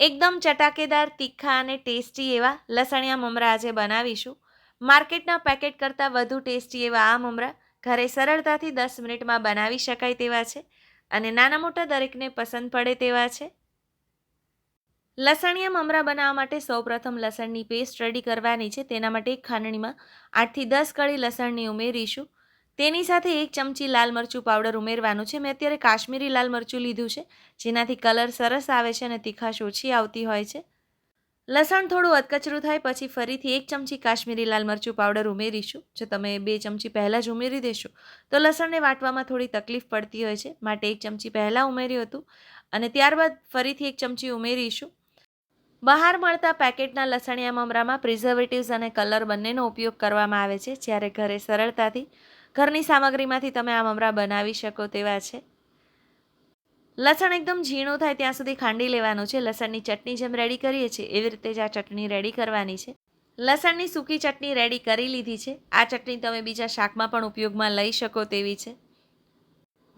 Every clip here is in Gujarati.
એકદમ ચટાકેદાર, તીખા અને ટેસ્ટી એવા લસણિયા મમરા આજે બનાવીશું. માર્કેટના પેકેટ કરતાં વધુ ટેસ્ટી એવા આ મમરા ઘરે સરળતાથી દસ મિનિટમાં બનાવી શકાય તેવા છે અને નાના મોટા દરેકને પસંદ પડે તેવા છે. લસણિયા મમરા બનાવવા માટે સૌપ્રથમ લસણની પેસ્ટ રેડી કરવાની છે. તેના માટે એક ખાંડણીમાં આઠથી દસ કળી લસણની ઉમેરીશું. તેની સાથે એક ચમચી લાલ મરચું પાવડર ઉમેરવાનું છે. મેં અત્યારે કાશ્મીરી લાલ મરચું લીધું છે, જેનાથી કલર સરસ આવે છે અને તીખાશ ઓછી આવતી હોય છે. લસણ થોડું અધકચરું થાય, પછી ફરીથી એક ચમચી કાશ્મીરી લાલ મરચું પાવડર ઉમેરીશું. જો તમે બે ચમચી પહેલાં જ ઉમેરી દેશો, તો લસણને વાટવામાં થોડી તકલીફ પડતી હોય છે. માટે એક ચમચી પહેલાં ઉમેર્યું હતું અને ત્યારબાદ ફરીથી એક ચમચી ઉમેરીશું. બહાર મળતા પેકેટના લસણિયા મમરામાં પ્રિઝર્વેટિવ્સ અને કલર બંનેનો ઉપયોગ કરવામાં આવે છે. જ્યારે ઘરે સરળતાથી ઘરની સામગ્રીમાંથી તમે આ મમરા બનાવી શકો તેવા છે. લસણ એકદમ ઝીણું થાય ત્યાં સુધી ખાંડી લેવાનું છે. લસણની ચટણી જેમ રેડી કરીએ છીએ, એવી રીતે જ આ ચટણી રેડી કરવાની છે. લસણની સૂકી ચટણી રેડી કરી લીધી છે. આ ચટણી તમે બીજા શાકમાં પણ ઉપયોગમાં લઈ શકો તેવી છે.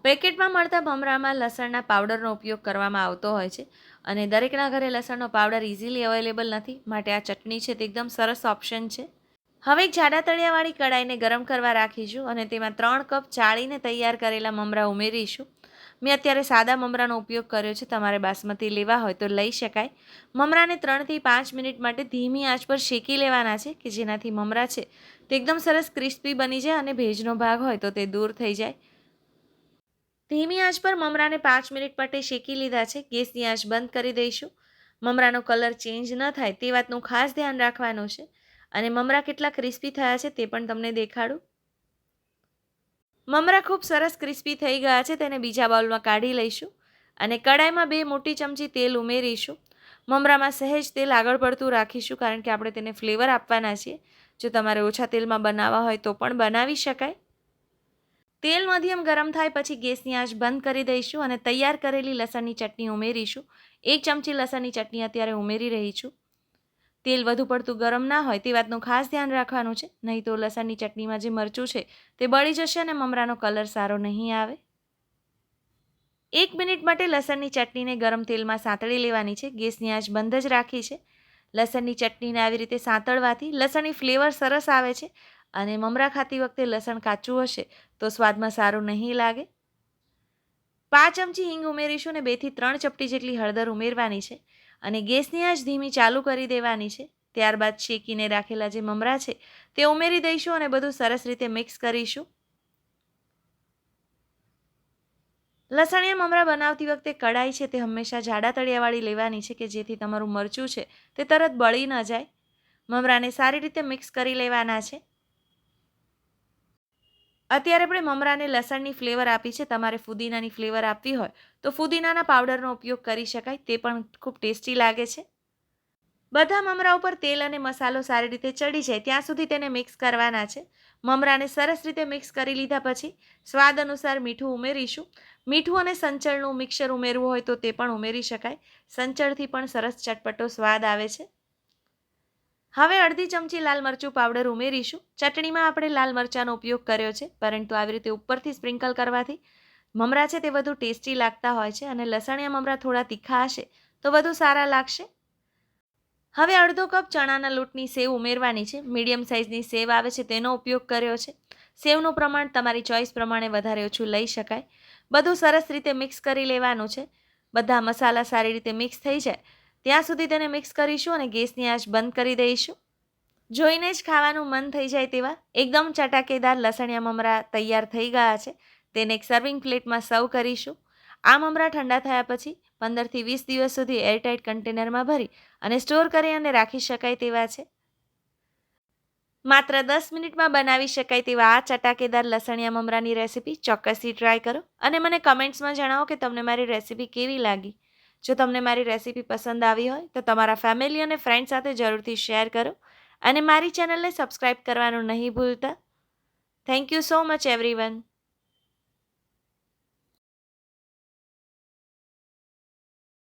પેકેટમાં મળતા ભમરામાં લસણના પાવડરનો ઉપયોગ કરવામાં આવતો હોય છે અને દરેકના ઘરે લસણનો પાવડર ઇઝીલી અવેલેબલ નથી. માટે આ ચટણી છે તે એકદમ સરસ ઓપ્શન છે. હવે એક જાડા તળિયાવાળી કડાઈને ગરમ કરવા રાખીશું અને તેમાં ત્રણ કપ ચાળીને તૈયાર કરેલા મમરા ઉમેરીશું. મેં અત્યારે સાદા મમરાનો ઉપયોગ કર્યો છે, તમારે બાસમતી લેવા હોય તો લઈ શકાય. મમરાને ત્રણથી પાંચ મિનિટ માટે ધીમી આંચ પર શેકી લેવાના છે કે જેનાથી મમરા છે તે એકદમ સરસ ક્રિસ્પી બની જાય અને ભેજનો ભાગ હોય તો તે દૂર થઈ જાય. ધીમી આંચ પર મમરાને પાંચ મિનિટ માટે શેકી લીધા છે, ગેસની આંચ બંધ કરી દઈશું. મમરાનો કલર ચેન્જ ન થાય તે વાતનું ખાસ ધ્યાન રાખવાનું છે. અને મમરા કેટલા ક્રિસ્પી થયા છે તે પણ તમને દેખાડું. મમરા ખૂબ સરસ ક્રિસ્પી થઈ ગયા છે તેને બીજા બાઉલમાં કાઢી લઈશું અને કડાઈમાં બે મોટી ચમચી તેલ ઉમેરીશું. મમરામાં સહેજ તેલ આગળ પડતું રાખીશું કારણ કે આપણે તેને ફ્લેવર આપવાના છીએ. જો તમારે ઓછા તેલમાં બનાવવા હોય તો પણ બનાવી શકાય. તેલ મધ્યમ ગરમ થાય પછી ગેસની આંચ બંધ કરી દઈશું અને તૈયાર કરેલી લસણની ચટણી ઉમેરીશું. એક ચમચી લસણની ચટણી અત્યારે ઉમેરી રહી છું. તેલ વધુ પડતું ગરમ ના હોય તે વાતનું ખાસ ધ્યાન રાખવાનું છે. નહીં તો લસણની ચટણીમાં જે મરચું છે તે બળી જશે અને મમરાનો કલર સારો નહીં આવે. એક મિનિટ માટે લસણની ચટણીને ગરમ તેલમાં સાંતળી લેવાની છે. ગેસની આંચ બંધ જ રાખી છે. લસણની ચટણીને આવી રીતે સાંતળવાથી લસણની ફ્લેવર સરસ આવે છે અને મમરા ખાતી વખતે લસણ કાચું હશે તો સ્વાદમાં સારું નહીં લાગે. પાંચ ચમચી હિંગ ઉમેરીશું અને બેથી ત્રણ ચપટી જેટલી હળદર ઉમેરવાની છે. અને ગેસની આંચ ધીમી ચાલુ કરી દેવાની છે. ત્યારબાદ શેકીને રાખેલા જે મમરા છે, તે ઉમેરી દઈશું અને બધું સરસ રીતે મિક્સ કરીશું. લસણિયા મમરા બનાવતી વખતે કડાઈ છે તે હંમેશા જાડા તળિયાવાળી લેવાની છે કે જેથી તમારું મરચું છે તે તરત બળી ન જાય. મમરાને સારી રીતે મિક્સ કરી લેવાના છે. અત્યારે આપણે મમરાને લસણની ફ્લેવર આપી છે, તમારે ફુદીનાની ફ્લેવર આપવી હોય, તો ફુદીનાના પાવડરનો ઉપયોગ કરી શકાય, તે પણ ખૂબ ટેસ્ટી લાગે છે. બધા મમરા ઉપર તેલ અને મસાલો સારી રીતે ચડી જાય, ત્યાં સુધી તેને મિક્સ કરવાના છે. મમરાને સરસ રીતે મિક્સ કરી લીધા પછી, સ્વાદ અનુસાર મીઠું ઉમેરીશું. મીઠું અને સંચળનું મિક્સર ઉમેરવું હોય તો તે પણ ઉમેરી શકાય. સંચળથી પણ સરસ ચટપટો સ્વાદ આવે છે. હવે અડધી ચમચી લાલ મરચું પાવડર ઉમેરીશું. ચટણીમાં આપણે લાલ મરચાંનો ઉપયોગ કર્યો છે, પરંતુ આવી રીતે ઉપરથી સ્પ્રિંકલ કરવાથી મમરા છે તે વધુ ટેસ્ટી લાગતા હોય છે અને લસણિયા મમરા થોડા તીખા હશે તો વધુ સારા લાગશે. હવે અડધો કપ ચણાના લોટની સેવ ઉમેરવાની છે. મીડિયમ સાઇઝની સેવ આવે છે તેનો ઉપયોગ કર્યો છે. સેવનું પ્રમાણ તમારી ચોઈસ પ્રમાણે વધારે ઓછું લઈ શકાય. બધું સરસ રીતે મિક્સ કરી લેવાનું છે. બધા મસાલા સારી રીતે મિક્સ થઈ જાય. ત્યાં સુધી તેને મિક્સ કરીશું અને ગેસની આંચ બંધ કરી દઈશું. જોઈને જ ખાવાનું મન થઈ જાય તેવા એકદમ ચટાકેદાર લસણિયા મમરા તૈયાર થઈ ગયા છે. તેને એક સર્વિંગ પ્લેટમાં સર્વ કરીશું. આ મમરા ઠંડા થયા પછી પંદરથી વીસ દિવસ સુધી એરટાઇટ કન્ટેનરમાં ભરી અને સ્ટોર કરી અને રાખી શકાય તેવા છે. માત્ર દસ મિનિટમાં બનાવી શકાય તેવા આ ચટાકેદાર લસણિયા મમરાની રેસીપી ચોક્કસથી ટ્રાય કરો અને મને કમેન્ટ્સમાં જણાવો કે તમને મારી રેસીપી કેવી લાગી. જો તમને મારી રેસીપી પસંદ આવી હોય, તો તમારા ફેમિલી અને ફ્રેન્ડ સાથે જરૂરથી શેર કરો અને મારી ચેનલને સબસ્ક્રાઈબ કરવાનું નહીં ભૂલતા. Thank you so much, everyone.